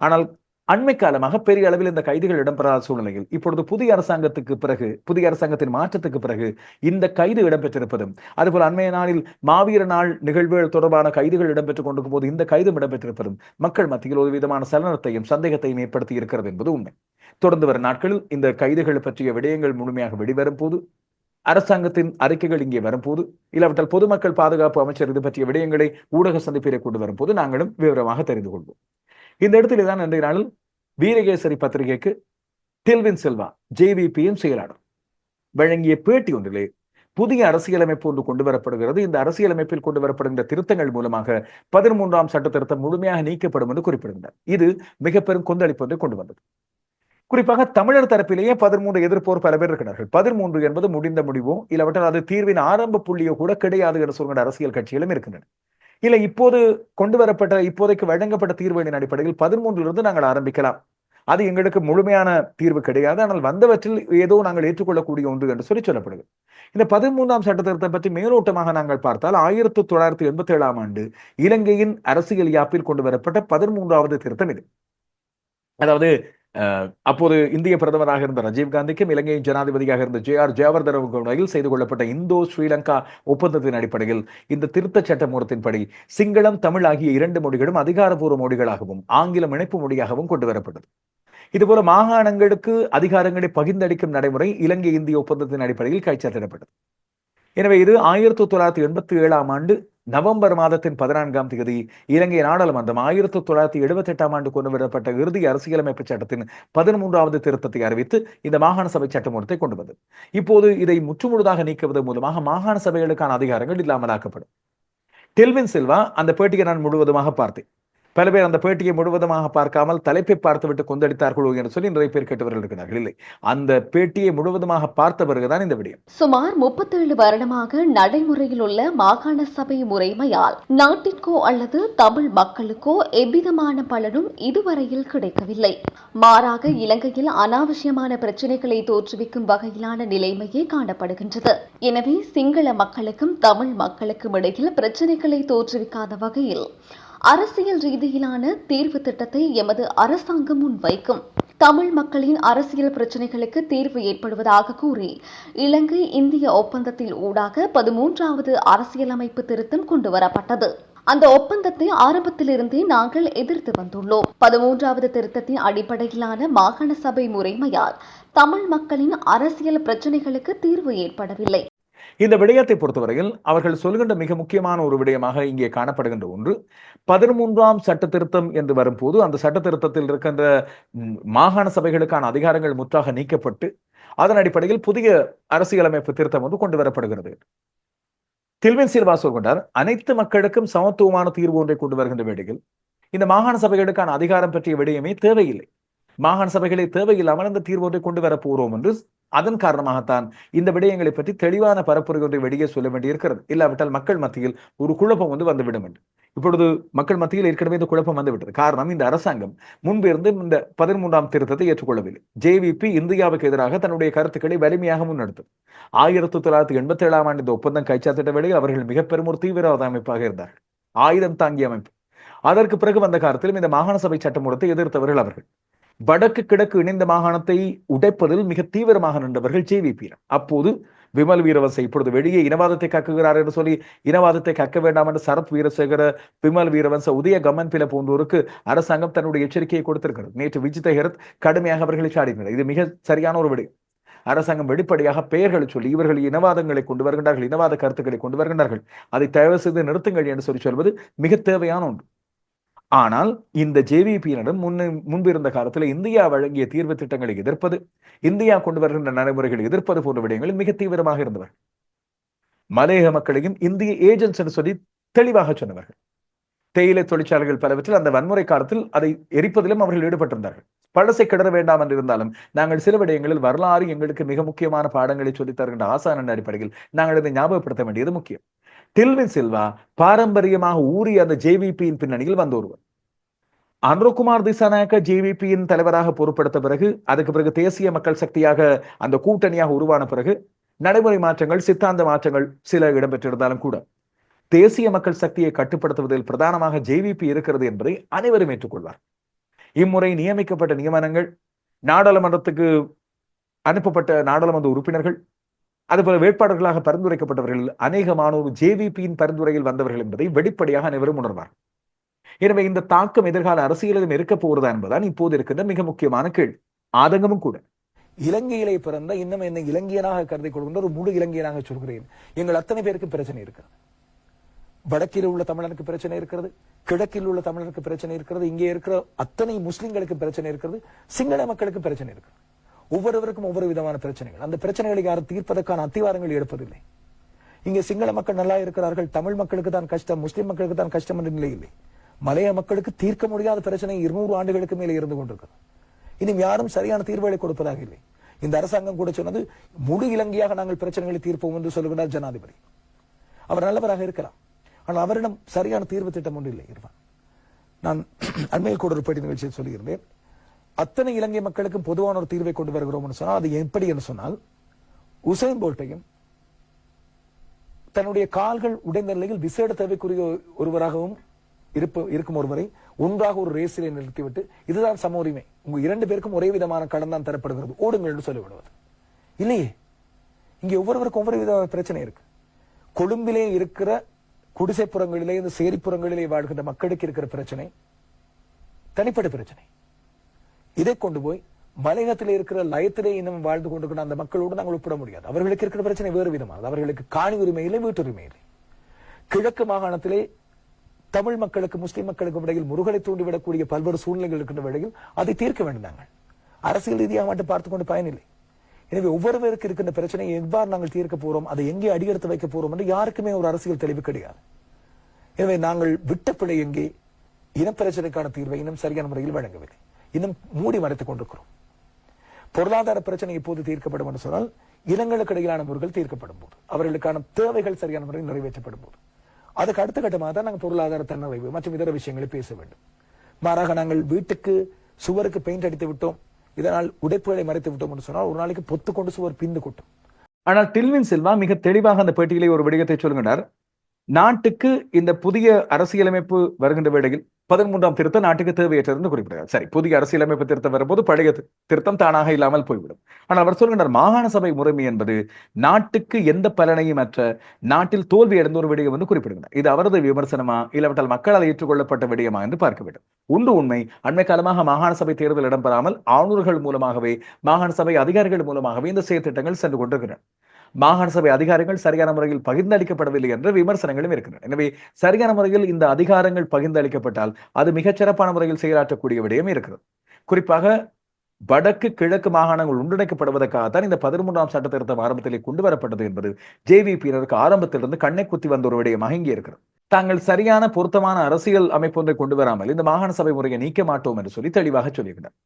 ஆனால் அண்மை காலமாக பெரிய அளவில் இந்த கைதுகள் இடம்பெறாத சூழ்நிலையில் இப்பொழுது புதிய அரசாங்கத்துக்கு பிறகு புதிய அரசாங்கத்தின் மாற்றத்துக்கு பிறகு இந்த கைது இடம்பெற்றிருப்பதும் அதுபோல் அண்மைய நாளில் மாவீர நாள் நிகழ்வுகள் தொடர்பான கைதுகள் இடம்பெற்றுக் கொண்டிருக்கும் போது இந்த கைதும் இடம்பெற்றிருப்பதும் மக்கள் மத்தியில் ஒரு விதமான சலனத்தையும் சந்தேகத்தையும் ஏற்படுத்தி இருக்கிறது என்பது உண்மை. தொடர்ந்து வரும் நாட்களில் இந்த கைதுகள் பற்றிய விடயங்கள் முழுமையாக வெளிவரும் போது அரசாங்கத்தின் அறிக்கைகள் இங்கே வரும்போது இல்லாவிட்டால் பொதுமக்கள் பாதுகாப்பு அமைச்சர் இது பற்றிய விடயங்களை ஊடக சந்திப்பிலே கொண்டு வரும்போது நாங்களும் விவரமாக தெரிந்து கொள்வோம். இந்த இடத்திலே தான் இன்றைய நாளில் வீரகேசரி பத்திரிகைக்கு டில்வின் செல்வா ஜேவிபியின் செயலாளர் வழங்கிய பேட்டி ஒன்றிலே புதிய அரசியலமைப்பு ஒன்று கொண்டு வரப்படுகிறது. இந்த அரசியலமைப்பில் கொண்டு வரப்படுகின்ற திருத்தங்கள் மூலமாக பதிமூன்றாம் சட்ட திருத்தம் முழுமையாக நீக்கப்படும் என்று குறிப்பிடுகின்றார். இது மிக பெரும் கொந்தளிப்பு ஒன்றை கொண்டு வந்தது. குறிப்பாக தமிழர் தரப்பிலேயே பதிமூன்று எதிர்ப்போர் பல பேர் இருக்கிறார்கள். பதிமூன்று என்பது முடிந்த முடிவோ இல்லவற்றால் அது தீர்வின் ஆரம்ப புள்ளியோ கூட கிடையாது என்று சொல்கின்ற அரசியல் கட்சிகளும் இருக்கின்றன. இல்லை இப்போது கொண்டு வரப்பட்ட இப்போதைக்கு வழங்கப்பட்ட தீர்வுகளின் அடிப்படையில் பதிமூன்றிலிருந்து நாங்கள் ஆரம்பிக்கலாம். அது எங்களுக்கு முழுமையான தீர்வு கிடையாது. ஆனால் வந்தவற்றில் ஏதோ நாங்கள் ஏற்றுக்கொள்ளக்கூடிய ஒன்று என்று சொல்லி சொல்லப்படுது. இந்த பதிமூன்றாம் சட்ட திருத்தம் பற்றி மேலோட்டமாக நாங்கள் பார்த்தால் ஆயிரத்தி தொள்ளாயிரத்தி எண்பத்தி ஏழாம் ஆண்டு இலங்கையின் அரசியல் யாப்பில் கொண்டு வரப்பட்ட பதிமூன்றாவது திருத்தம் இது. அதாவது அப்போது இந்திய பிரதமராக இருந்த ராஜீவ்காந்திக்கும் இலங்கையின் ஜனாதிபதியாக இருந்த ஜே ஆர் ஜெயவர்தனவுக்கும் இடையில் செய்து கொள்ளப்பட்ட இந்தோ ஸ்ரீலங்கா ஒப்பந்தத்தின் அடிப்படையில் இந்த திருத்த சட்டமூலத்தின்படி சிங்களம் தமிழ் ஆகிய இரண்டு மொழிகளும் அதிகாரப்பூர்வ மொழிகளாகவும் ஆங்கிலம் இணைப்பு மொழியாகவும் கொண்டு வரப்பட்டது இதுபோல மாகாணங்களுக்கு அதிகாரங்களை பகிர்ந்தளிக்கும் நடைமுறை இலங்கை இந்திய ஒப்பந்தத்தின் அடிப்படையில் கைச்சாத்திடப்பட்டது. எனவே இது ஆயிரத்தி தொள்ளாயிரத்தி எண்பத்தி ஏழாம் ஆண்டு நவம்பர் மாதத்தின் பதினான்காம் தேதி இலங்கை நாடாளுமன்றம் ஆயிரத்தி தொள்ளாயிரத்தி எழுபத்தி எட்டாம் ஆண்டு கொண்டு வரப்பட்ட இறுதி அரசியலமைப்பு சட்டத்தின் பதிமூன்றாவது திருத்தத்தை அறிவித்து இந்த மாகாண சபை சட்டமூலத்தை கொண்டு வந்தது. இப்போது இதை முற்றுமுழுதாக நீக்குவதன் மூலமாக மாகாண சபைகளுக்கான அதிகாரங்கள் இல்லாமலாக்கப்படும். டெல்வின் சில்வா அந்த பேட்டியை நான் முழுவதுமாக பார்த்தேன். பல பேர் அந்த பேட்டியை முழுவதுமாக பார்க்காமல் தலைப்பை பார்த்துவிட்டு கொந்தளித்தார்களோ என்று சொல்லி நிறைய பேர் கேட்டவர்கள் இருக்கிறார்கள். இல்லை அந்த பேட்டியை முழுவதுமாக பார்த்த பிறகுதான் இந்த விடயம். சுமார் முப்பத்தேழு வருடமாக நடைமுறையில் உள்ள மாகாண சபை முறைமையால் நாட்டிற்கோ அல்லது தமிழ் மக்களுக்கோ எவ்விதமான பலனும் இதுவரையில் கிடைக்கவில்லை. மாறாக இலங்கையில் அனாவசியமான பிரச்சனைகளை தோற்றுவிக்கும் வகையிலான நிலைமையே காணப்படுகின்றது. எனவே சிங்கள மக்களுக்கும் தமிழ் மக்களுக்கும் இடையில் பிரச்சனைகளை தோற்றுவிக்காத வகையில் அரசியல் ரீதியிலான தீர்வு திட்டத்தை எமது அரசாங்கம் முன்வைக்கும். தமிழ் மக்களின் அரசியல் பிரச்சினைகளுக்கு தீர்வு ஏற்படுவதாக கூறி இலங்கை இந்திய ஒப்பந்தத்தில் ஊடாக பதிமூன்றாவது அரசியலமைப்பு திருத்தம் கொண்டுவரப்பட்டது. அந்த ஒப்பந்தத்தை ஆரம்பத்திலிருந்தே நாங்கள் எதிர்த்து வந்துள்ளோம். பதிமூன்றாவது திருத்தத்தின் அடிப்படையிலான மாகாண சபை முறைமையால் தமிழ் மக்களின் அரசியல் பிரச்சினைகளுக்கு தீர்வு ஏற்படவில்லை. இந்த விடயத்தை பொறுத்தவரையில் அவர்கள் சொல்கின்ற மிக முக்கியமான ஒரு விடயமாக இங்கே காணப்படுகின்ற ஒன்று பதிமூன்றாம் சட்ட திருத்தம் என்று வரும்போது அந்த சட்ட திருத்தத்தில் இருக்கின்ற மாகாண சபைகளுக்கான அதிகாரங்கள் முற்றாக நீக்கப்பட்டு அதன் அடிப்படையில் புதிய அரசியலமைப்பு திருத்தம் வந்து கொண்டு வரப்படுகிறது. தில்வின் சில்வா சொல்கின்றார் அனைத்து மக்களுக்கும் சமத்துவமான தீர்வு ஒன்றை கொண்டு வருகின்ற வேளையில் இந்த மாகாண சபைகளுக்கான அதிகாரம் பற்றிய விடயமே தேவையில்லை. மாகாண சபைகளை தேவையில்லாமல் அந்த தீர்வு ஒன்றை கொண்டு வர போகிறோம் என்று அதன் காரணமாகத்தான் இந்த விடயங்களை பற்றி தெளிவான பரப்புரை ஒன்றை வெளியே சொல்ல வேண்டியிருக்கிறது. இல்லாவிட்டால் மக்கள் மத்தியில் ஒரு குழப்பம் வந்து வந்துவிடும் என்று. இப்பொழுது மக்கள் மத்தியில் ஏற்கனவே இந்த குழப்பம் வந்துவிட்டது காரணம் இந்த அரசாங்கம் முன்பிருந்து இந்த பதிமூன்றாம் திருத்தத்தை ஏற்றுக்கொள்ளவில்லை. ஜேவிபி இந்தியாவுக்கு எதிராக தன்னுடைய கருத்துக்களை வலிமையாக முன்னெடுத்தது. ஆயிரத்தி தொள்ளாயிரத்தி எண்பத்தி ஏழாம் ஆண்டு இந்த ஒப்பந்தம் கைச்சாத்திட்ட வேளையில் அவர்கள் மிக பெரும் ஒரு தீவிரவாத அமைப்பாக இருந்தார்கள். ஆயுதம் தாங்கிய அமைப்பு. அதற்கு பிறகு வந்த காலத்திலும் இந்த மாகாண சபை சட்டமூலத்தை எதிர்த்தவர்கள் அவர்கள். வடக்கு கிழக்கு இணைந்த மாகாணத்தை உடைப்பதில் மிக தீவிரமாக நின்றவர்கள் ஜேவிபி அப்போது விமல் வீரவசை இப்பொழுது வெளியே இனவாதத்தை கக்குகிறார் என்று சொல்லி இனவாதத்தை கக்க வேண்டாம் என்று சரத் வீரசேகர விமல் வீரவன்ச உதய கமன் பில போன்றோருக்கு அரசாங்கம் தன்னுடைய எச்சரிக்கையை கொடுத்திருக்கிறது. நேற்று விஜித ஹெரத் கடுமையாக அவர்களை சாடினார் இது மிக சரியான ஒரு விடயம். அரசாங்கம் வெளிப்படையாக பெயர்களை சொல்லி இவர்கள் இனவாதங்களை கொண்டு வருகின்றார்கள் இனவாத கருத்துக்களை கொண்டு வருகின்றார்கள். அதை தயவு செய்து நிறுத்துங்கள் என்று சொல்லி சொல்வது மிக தேவையான ஒன்று. ஆனால் இந்த ஜேவிபியினரும் முன் முன்பு இருந்த காலத்தில் இந்தியா வழங்கிய தீர்வு திட்டங்களை எதிர்ப்பது இந்தியா கொண்டு வருகின்ற நடைமுறைகளை எதிர்ப்பது போன்ற விடயங்களில் மிக தீவிரமாக இருந்தவர் மலையக மக்களையும் இந்திய ஏஜென்ட்ஸ் என்று சொல்லி தெளிவாக சொன்னவர்கள். தேயிலை தொழிற்சாலைகள் பலவற்றில் அந்த வன்முறை காலத்தில் அதை எரிப்பதிலும் அவர்கள் ஈடுபட்டிருந்தார்கள். பழசை கிடற வேண்டாம் என்று இருந்தாலும் நாங்கள் சில விடயங்களில் வரலாறு எங்களுக்கு மிக முக்கியமான பாடங்களை சொல்லித் தருகின்ற ஆசான அடிப்படையில் நாங்கள் இதை ஞாபகப்படுத்த வேண்டியது முக்கியம். டில்வின் சில்வா பாரம்பரியமாக ஊறி அந்த ஜேவிபியின் பின்னணியில் வந்த ஒருவர் அனுரகுமார் திசாநாயக்க ஜேவிபியின் தலைவராக பொறுப்படுத்த பிறகு அதுக்கு பிறகு தேசிய மக்கள் சக்தியாக அந்த கூட்டணியாக உருவான பிறகு நடைமுறை மாற்றங்கள் சித்தாந்த மாற்றங்கள் சில இடம்பெற்றிருந்தாலும் கூட தேசிய மக்கள் சக்தியை கட்டுப்படுத்துவதில் பிரதானமாக ஜேவிபி இருக்கிறது என்பதை அனைவரும் ஏற்றுக்கொள்வார் இம்முறை நியமிக்கப்பட்ட நியமனங்கள் நாடாளுமன்றத்துக்கு அனுப்பப்பட்ட நாடாளுமன்ற உறுப்பினர்கள் அதுபோல வேட்பாளர்களாக பரிந்துரைக்கப்பட்டவர்கள் அநேகமானோர் ஜேவிபியின் பரிந்துரையில் வந்தவர்கள் என்பதை வெளிப்படையாக அனைவரும் உணர்வார் எனவே இந்த தாக்கம் எதிர்கால அரசியலிலும் இருக்க போகிறதா என்பதான் இப்போது இருக்கின்ற மிக முக்கியமான கேள்வி. ஆதங்கமும் கூட. இலங்கையிலே பிறந்த இன்னும் என்னை இலங்கையனாக கருதி கொள்கின்ற ஒரு முழு இலங்கையனாக சொல்கிறேன். எங்கள் அத்தனை பேருக்கு பிரச்சனை இருக்கிறது. வடக்கில் உள்ள தமிழனுக்கு பிரச்சனை இருக்கிறது. கிழக்கில் உள்ள தமிழனுக்கு பிரச்சனை இருக்கிறது. இங்கே இருக்கிற அத்தனை முஸ்லிம்களுக்கு பிரச்சனை இருக்கிறது. சிங்கள மக்களுக்கு பிரச்சனை இருக்கிறது. ஒவ்வொருவருக்கும் ஒவ்வொரு விதமான பிரச்சனைகள். அந்த பிரச்சனைகளை யாரும் தீர்ப்பதற்கான அத்திவாரங்கள் எடுப்பதில்லை. இங்கே சிங்கள மக்கள் நல்லா இருக்கிறார்கள் தமிழ் மக்களுக்கு தான் கஷ்டம் முஸ்லிம் மக்களுக்கு தான் கஷ்டம் என்ற நிலை இல்லை மலைய மக்களுக்கு தீர்க்க முடியாத பிரச்சனை இருநூறு ஆண்டுகளுக்கு மேலே இருந்து கொண்டிருக்கிறது. இனியும் யாரும் சரியான தீர்வுகளை கொடுப்பதாக இல்லை. இந்த அரசாங்கம் கூட சொன்னது முழு இலங்கையாக நாங்கள் பிரச்சனைகளை தீர்ப்போம் என்று சொல்லுகிறார் ஜனாதிபதி. அவர் நல்லவராக இருக்கலாம். ஆனால் அவரிடம் சரியான தீர்வு திட்டம் ஒன்று இல்லை இருவான் நான் அண்மையில் கூட ஒரு பேட்டி நிகழ்ச்சியில் சொல்லியிருந்தேன். அத்தனை இலங்கை மக்களுக்கும் பொதுவான ஒரு தீர்வை கொண்டு வருகிறோம் சொன்னால் அது எப்படி என்று சொன்னால் உசைன் போல்ட்டையும் தன்னுடைய கால்கள் உடைந்த நிலையில் விசேட தேவைக்குரிய ஒருவராகவும் இருப்ப இருக்கும் ஒருவரை ஒன்றாக ஒரு ரேஸிலே நிறுத்திவிட்டு இதுதான் சம உரிமை. உங்க இரண்டு பேருக்கும் ஒரே விதமான கடன் தான் தரப்படுகிறது. ஓடுங்கள் என்று சொல்லிவிடுவது. இல்லையே. இங்கே ஒவ்வொருவருக்கும் ஒவ்வொரு வித பிரச்சனை இருக்கு. கொழும்பிலே இருக்கிற குடிசைப்புறங்களிலே இந்த சேரிப்புறங்களிலே வாழ்கின்ற மக்களுக்கு இருக்கிற பிரச்சனை தனிப்பட்ட பிரச்சனை. இதை கொண்டு போய் மலையகத்தில் இருக்கிற லயத்திலே இன்னும் வாழ்ந்து கொண்டிருக்கிற அந்த மக்களோடு நாங்கள் ஒப்பிட முடியாது. அவர்களுக்கு இருக்கிற பிரச்சனை வேறு விதமானது. அவர்களுக்கு காணி உரிமை இல்லை வீட்டுரிமை இல்லை. கிழக்கு மாகாணத்திலே தமிழ் மக்களுக்கு முஸ்லிம் மக்களுக்கு இடையில் முருகலை தூண்டிவிடக்கூடிய பல்வேறு சூழ்நிலைகள் இருக்கின்ற வேளையில் அதை தீர்க்க வேண்டும் நாங்கள். அரசியல் ரீதியாக மட்டும் பார்த்து கொண்டு பயனில்லை. எனவே ஒவ்வொருவருக்கு இருக்கின்ற பிரச்சனையை எவ்வாறு நாங்கள் தீர்க்க போறோம் அதை எங்கே அடியெடுத்து வைக்க போறோம் என்று யாருக்குமே ஒரு அரசியல் தெளிவு கிடையாது. எனவே நாங்கள் விட்ட பிழை எங்கே இனப்பிரச்சனைக்கான தீர்வை இன்னும் சரியான முறையில் வழங்கவில்லை. இன்னும் மூடி மறைத்துக் கொண்டிருக்கிறோம். பொருளாதார பிரச்சனை இப்போது தீர்க்கப்படும் என்று சொன்னால் இனங்களுக்கு இடையிலான முறைகள் தீர்க்கப்படும் போது அவர்களுக்கான தேவைகள் சரியான முறையில் நிறைவேற்றப்படும் போது. அதுக்கு அடுத்த கட்டமாக தான் நாங்கள் பொருளாதார தன்னிறைவு மற்றும் இதர விஷயங்களை பேச வேண்டும். மாறாக நாங்கள் வீட்டுக்கு சுவருக்கு பெயிண்ட் அடித்து விட்டோம். இதனால் உடைப்புகளை மறைத்து விட்டோம் என்று சொன்னால் ஒரு நாளைக்கு பொத்து கொண்டு சுவர் பிந்து கொட்டும். ஆனால் டில்வின் சில்வா மிக தெளிவாக அந்த பேட்டியிலே ஒரு விடயத்தை சொல்கிறார் நாட்டுக்கு இந்த புதிய அரசியலமைப்பு வருகின்ற வேளையில் பதிமூன்றாம் திருத்தம் நாட்டுக்கு தேவையற்றது என்று குறிப்பிடுகிறார். சரி புதிய அரசியலமைப்பு திருத்தம் வரும்போது பழைய திருத்தம் தானாக இல்லாமல் போய்விடும். ஆனால் அவர் சொல்கின்றார் மாகாண சபை முறைமை என்பது நாட்டுக்கு எந்த பலனையும் அற்ற நாட்டில் தோல்வி அடைந்த ஒரு விடயம் என்று குறிப்பிடுகிறார் இது அவரது விமர்சனமா இல்லாவிட்டால் மக்களால் ஏற்றுக்கொள்ளப்பட்ட விடயமா என்று பார்க்க வேண்டும். உண்டு உண்மை அண்மை காலமாக மாகாண சபை தேர்தல் இடம்பெறாமல் ஆளுநர்கள் மூலமாகவே மாகாண சபை அதிகாரிகள் மூலமாகவே இந்த செயற்திட்டங்கள் சென்று கொண்டிருக்கிறார் மாகாண சபை அதிகாரங்கள் சரியான முறையில் பகிர்ந்தளிக்கப்படவில்லை என்ற விமர்சனங்களும் இருக்கின்றன. எனவே சரியான முறையில் இந்த அதிகாரங்கள் பகிர்ந்தளிக்கப்பட்டால் அது மிகச்சிறப்பான முறையில் செயலாற்றக்கூடிய விடயம் இருக்கிறது. குறிப்பாக வடக்கு கிழக்கு மாகாணங்கள் ஒன்றிணைக்கப்படுவதற்காகத்தான் இந்த பதிமூன்றாம் சட்ட திருத்தம் ஆரம்பத்திலே கொண்டு வரப்பட்டது என்பது ஜேவிபியினருக்கு ஆரம்பத்திலிருந்து கண்ணை குத்தி வந்த ஒரு விடயமாக இங்கே இருக்கிறது. தாங்கள் சரியான பொருத்தமான அரசியல் அமைப்பு ஒன்றை கொண்டு வராமல் இந்த மாகாண சபை முறையை நீக்க மாட்டோம் என்று சொல்லி தெளிவாக சொல்லியிருக்கிறார்.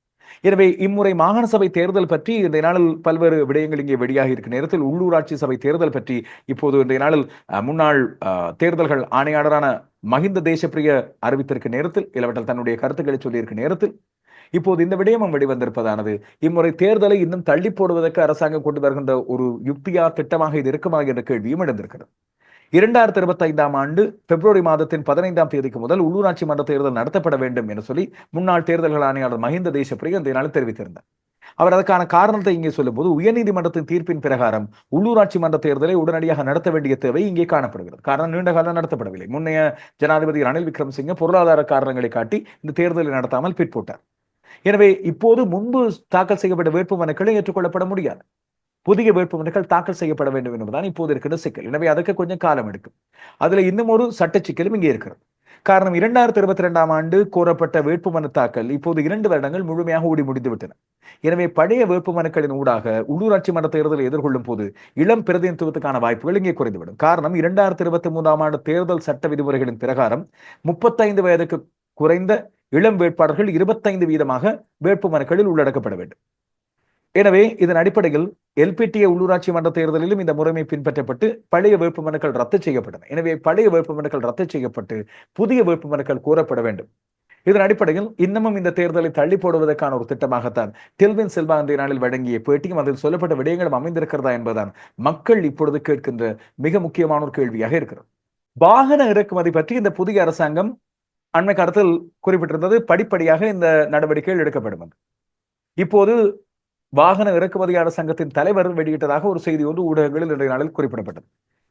எனவே இம்முறை மாகாண சபை தேர்தல் பற்றி இந்த நாளில் பல்வேறு விடயங்கள் இங்கே வெளியாக இருக்க நேரத்தில் உள்ளூராட்சி சபை தேர்தல் பற்றி இப்போது இந்த நாளில் முன்னாள் தேர்தல்கள் ஆணையாளரான மஹிந்த தேசப்பிரிய அறிவித்திருக்க நேரத்தில் இளவட்டல் தன்னுடைய கருத்துக்களை சொல்லியிருக்க நேரத்தில் இப்போது இந்த விடயமும் வெளிவந்திருப்பதானது. இம்முறை தேர்தலை இன்னும் தள்ளி போடுவதற்கு அரசாங்கம் கொண்டு வருகின்ற ஒரு யுக்தியா திட்டமாக இது இருக்குமா என்ற கேள்வியும் எழுந்திருக்கிறது. இரண்டாயிரத்தி இருபத்தி ஐந்தாம் ஆண்டு பிப்ரவரி மாதத்தின் பதினைந்தாம் தேதிக்கு முதல் உள்ளூராட்சி மன்ற தேர்தல் நடத்தப்பட வேண்டும் என சொல்லி முன்னாள் தேர்தல்கள் ஆணையாளர் மஹிந்த தேசப்பிரிய இந்த நாளில் தெரிவித்திருந்தார். அவர் அதற்கான காரணத்தை இங்கே சொல்லும்போது உயர்நீதிமன்றத்தின் தீர்ப்பின் பிரகாரம் உள்ளூராட்சி மன்ற தேர்தலை உடனடியாக நடத்த வேண்டிய தேவை இங்கே காணப்படுகிறது. காரணம் நீண்ட காலம் நடத்தப்படவில்லை. முன்னைய ஜனாதிபதி ரணில் விக்ரமசிங்க பொருளாதார காரணங்களை காட்டி இந்த தேர்தலை நடத்தாமல் பிற்போட்டார். எனவே இப்போது முன்பு தாக்கல் செய்யப்பட்ட வேட்புமனுக்களை ஏற்றுக்கொள்ளப்பட முடியாது. புதிய வேட்புமனுக்கள் தாக்கல் செய்யப்பட வேண்டும் என்பதுதான் இப்போது இருக்கிற சிக்கல். எனவே அதற்கு கொஞ்சம் காலம் எடுக்கும். அதுல இன்னும் ஒரு சட்ட சிக்கலும் இங்கே இருக்கிறது. காரணம் இரண்டாயிரத்தி இருபத்தி ரெண்டாம் ஆண்டு கோரப்பட்ட வேட்புமனு தாக்கல் இப்போது இரண்டு வருடங்கள் முழுமையாக ஓடி முடிந்து விட்டன. எனவே பழைய வேட்புமனுக்களின் ஊடாக உள்ளூராட்சி மன்ற தேர்தலை எதிர்கொள்ளும் போது இளம் பிரதிநிதித்துவத்துக்கான வாய்ப்புகள் இங்கே குறைந்துவிடும். காரணம் இரண்டாயிரத்தி இருபத்தி மூன்றாம் ஆண்டு தேர்தல் சட்ட விதிமுறைகளின் பிரகாரம் முப்பத்தைந்து வயதுக்கு குறைந்த இளம் வேட்பாளர்கள் இருபத்தைந்து வீதமாக வேட்புமனுக்களில் உள்ளடக்கப்பட வேண்டும். எனவே இதன் அடிப்படையில் எல்பிடிஏ உள்ளூராட்சி மன்ற தேர்தலிலும் இந்த முறைமை பின்பற்றப்பட்டு பழைய வேட்புமனுக்கள் ரத்து செய்யப்பட்டன எனவே பழைய வேட்புமனுக்கள் ரத்து செய்யப்பட்டு புதிய வேட்புமனுக்கள் கூறப்பட வேண்டும். இதன் அடிப்படையில் இன்னமும் இந்த தேர்தலை தள்ளி போடுவதற்கான ஒரு திட்டமாகத்தான் டெல்வின் செல்வா அந்த நாளில் வழங்கிய பேட்டியும் அதில் சொல்லப்பட்ட விடயங்களும் அமைந்திருக்கிறதா என்பதுதான் மக்கள் இப்பொழுது கேட்கின்ற மிக முக்கியமான ஒரு கேள்வியாக இருக்கிறது. வாகன இறக்குமதி பற்றி இந்த புதிய அரசாங்கம் அண்மை காலத்தில் குறிப்பிட்டிருந்தது. படிப்படியாக இந்த நடவடிக்கைகள் எடுக்கப்படும் இப்போது வாகன இறக்குமதியாளர் சங்கத்தின் தலைவர் வெளியிட்டதாக ஒரு செய்தி ஒன்று ஊடகங்களில் இன்றைய நாளில் குறிப்பிடப்பட்டது.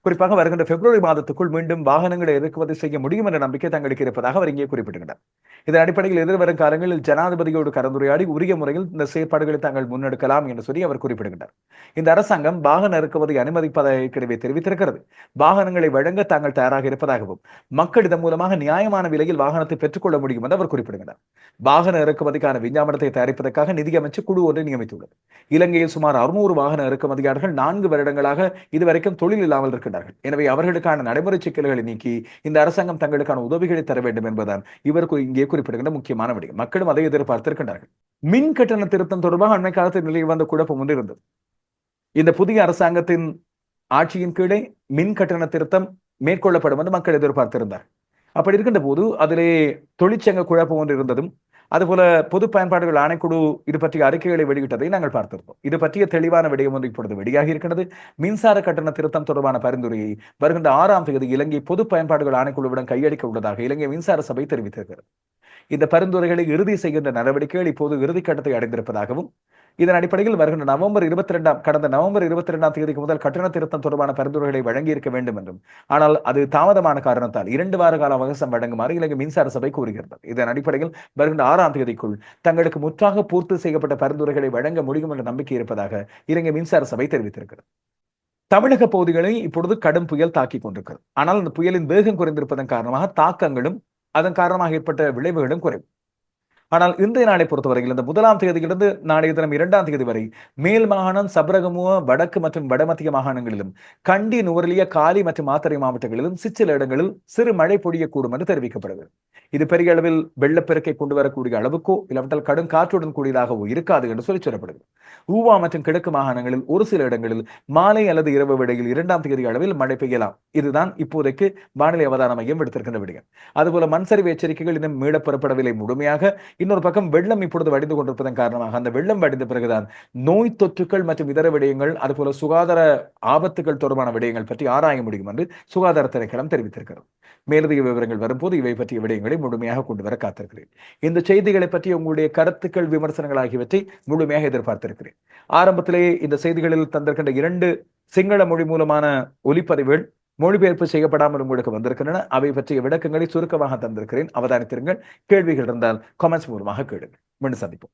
குறிப்பாக வருகின்ற பிப்ரவரி மாதத்துக்குள் மீண்டும் வாகனங்களை இறக்குமதி செய்ய முடியும் என்ற நம்பிக்கை தங்களுக்கு இருப்பதாக அவர் இங்கே குறிப்பிட்டுள்ளனர் இதன் அடிப்படையில் எதிர்வரும் காலங்களில் ஜனாதிபதியோடு கலந்துரையாடி உரிய முறையில் இந்த செயற்பாடுகளை தாங்கள் முன்னெடுக்கலாம் என்று சொல்லி அவர் குறிப்பிடுகின்றார். இந்த அரசாங்கம் வாகன இறக்குமதி அனுமதிப்பதாக தெரிவித்திருக்கிறது. வாகனங்களை வழங்க தாங்கள் தயாராக இருப்பதாகவும் மக்கள் இதன் மூலமாக நியாயமான விலையில் வாகனத்தை பெற்றுக்கொள்ள முடியும் என்று அவர் குறிப்பிடுகிறார் வாகன இறக்குமதிக்கான விஞ்ஞாபனத்தை தயாரிப்பதற்காக நிதியமைச்சு குழு ஒன்றை நியமித்துள்ளது. இலங்கையில் சுமார் அறுநூறு வாகன இறக்குமதியாளர்கள் நான்கு வருடங்களாக இதுவரைக்கும் தொழில் இல்லாமல் இருக்கின்றார்கள் எனவே அவர்களுக்கான நடைமுறை சிக்கல்களை நீக்கி இந்த அரசாங்கம் தங்களுக்கான உதவிகளை தர வேண்டும் என்பதுதான் இவர் இங்கே குறிப்பிடுகின்ற முக்கியமான விடயம். மக்களும் அதை எதிர்பார்த்திருக்கின்றார்கள். மின் கட்டண திருத்தம் தொடர்பாக அண்மை காலத்தில் நிலையில் வந்த குழப்பம் ஒன்று இருந்தது. இந்த புதிய அரசாங்கத்தின் ஆட்சியின் கீழே மின் கட்டண திருத்தம் மேற்கொள்ளப்படும் என்று மக்கள் எதிர்பார்த்திருந்தார் அப்படி இருக்கின்ற போது அதிலே தொழிற்சங்க குழப்பம் ஒன்று இருந்ததும் அதுபோல பொது பயன்பாடுகள் ஆணைக்குழு இது பற்றிய அறிக்கைகளை வெளியிட்டதை நாங்கள் பார்த்திருந்தோம். இது பற்றிய தெளிவான விடயம் ஒன்று இப்பொழுது வெளியாகி இருக்கிறது மின்சார கட்டண திருத்தம் தொடர்பான பரிந்துரையை வருகின்ற ஆறாம் தேதி இலங்கை பொது பயன்பாடுகள் ஆணைக்குழுவிடம் கையளிக்க உள்ளதாக இலங்கை மின்சார சபை தெரிவித்திருக்கிறது. இந்த பரிந்துரைகளை இறுதி செய்கின்ற நடவடிக்கைகள் இப்போது இறுதிக்கட்டத்தை அடைந்திருப்பதாகவும் இதன் அடிப்படையில் வருகின்ற நவம்பர் இருபத்தி ரெண்டாம் கடந்த நவம்பர் இருபத்தி ரெண்டாம் தேதிக்கு முதல் கட்டண திருத்தம் தொடர்பான பரிந்துரைகளை வழங்கியிருக்க வேண்டும் என்றும். ஆனால் அது தாமதமான காரணத்தால் இரண்டு வார கால அவகாசம் வழங்குமாறு இலங்கை மின்சார சபை கூறுகிறது. இதன் அடிப்படையில் வருகின்ற ஆறாம் தேதிக்குள் தங்களுக்கு முற்றாக பூர்த்தி செய்யப்பட்ட பரிந்துரைகளை வழங்க முடியும் என்ற நம்பிக்கை இருப்பதாக இலங்கை மின்சார சபை தெரிவித்திருக்கிறது. தமிழக பகுதிகளை இப்பொழுது கடும் புயல் தாக்கி கொண்டிருக்கிறது. ஆனால் அந்த புயலின் வேகம் குறைந்திருப்பதன் காரணமாக தாக்கங்களும் அதன் காரணமாக ஏற்பட்ட விளைவுகளும் குறைவு. ஆனால் இன்றைய நாளை பொறுத்தவரையில் இந்த முதலாம் தேதியிலிருந்து நாளைய தினம் இரண்டாம் தேதி வரை மேல் மாகாணம் சபரகமுவ வடக்கு மற்றும் வடமத்திய மாகாணங்களிலும் கண்டி நுவரலிய காலி மற்றும் மாத்தறை மாவட்டங்களிலும் சிற்சில இடங்களில் சிறு மழை பொழியக்கூடும் என்று தெரிவிக்கப்படுகிறது இது பெரிய அளவில் வெள்ளப்பெருக்கை கொண்டு வரக்கூடிய அளவுக்கோ இல்லாவிட்டால் கடும் காற்றுடன் கூடியதாகவோ இருக்காது என்று சொல்லி சொல்லப்படுகிறது ஊவா மற்றும் கிழக்கு மாகாணங்களில் ஒரு சில இடங்களில் மாலை அல்லது இரவு வேளையில் இரண்டாம் தேதி அளவில் மழை பெய்யலாம். இதுதான் இப்போதைக்கு வானிலை அவதான மையம் விடுத்திருக்கின்ற விடயம். அதுபோல மண்சரிவு எச்சரிக்கைகள் இன்னும் மீளப்பெறப்படவில்லை முழுமையாக இன்னொரு பக்கம் வெள்ளம் இப்பொழுது வடிந்து கொண்டிருப்பதன் காரணமாக அந்த வெள்ளம் வடிந்த பிறகுதான் நோய் தொற்றுக்கள் மற்றும் இதர விடயங்கள் அதுபோல சுகாதார ஆபத்துகள் தொடர்பான விடயங்கள் பற்றி ஆராய முடியும் என்று சுகாதார திணைக்களம் தெரிவித்திருக்கிறது. மேலதிக விவரங்கள் வரும்போது இவை பற்றிய விடயங்களை முழுமையாக கொண்டு வர காத்திருக்கிறேன். இந்த செய்திகளை பற்றி உங்களுடைய கருத்துக்கள் விமர்சனங்கள் ஆகியவற்றை முழுமையாக எதிர்பார்த்திருக்கிறேன். ஆரம்பத்திலேயே இந்த செய்திகளில் தந்திருக்கின்ற இரண்டு சிங்கள மொழி மூலமான ஒலிப்பதிவுகள் மொழிபெயர்ப்பு செய்யப்படாமல் உங்களுக்கு வந்திருக்கின்றன. அவை பற்றிய விளக்கங்களை சுருக்கமாக தந்திருக்கிறேன். அவதானித்திருங்கள். கேள்விகள் இருந்தால் கமெண்ட்ஸ் மூலமாக கேளுங்கள். மீண்டும் சந்திப்போம்.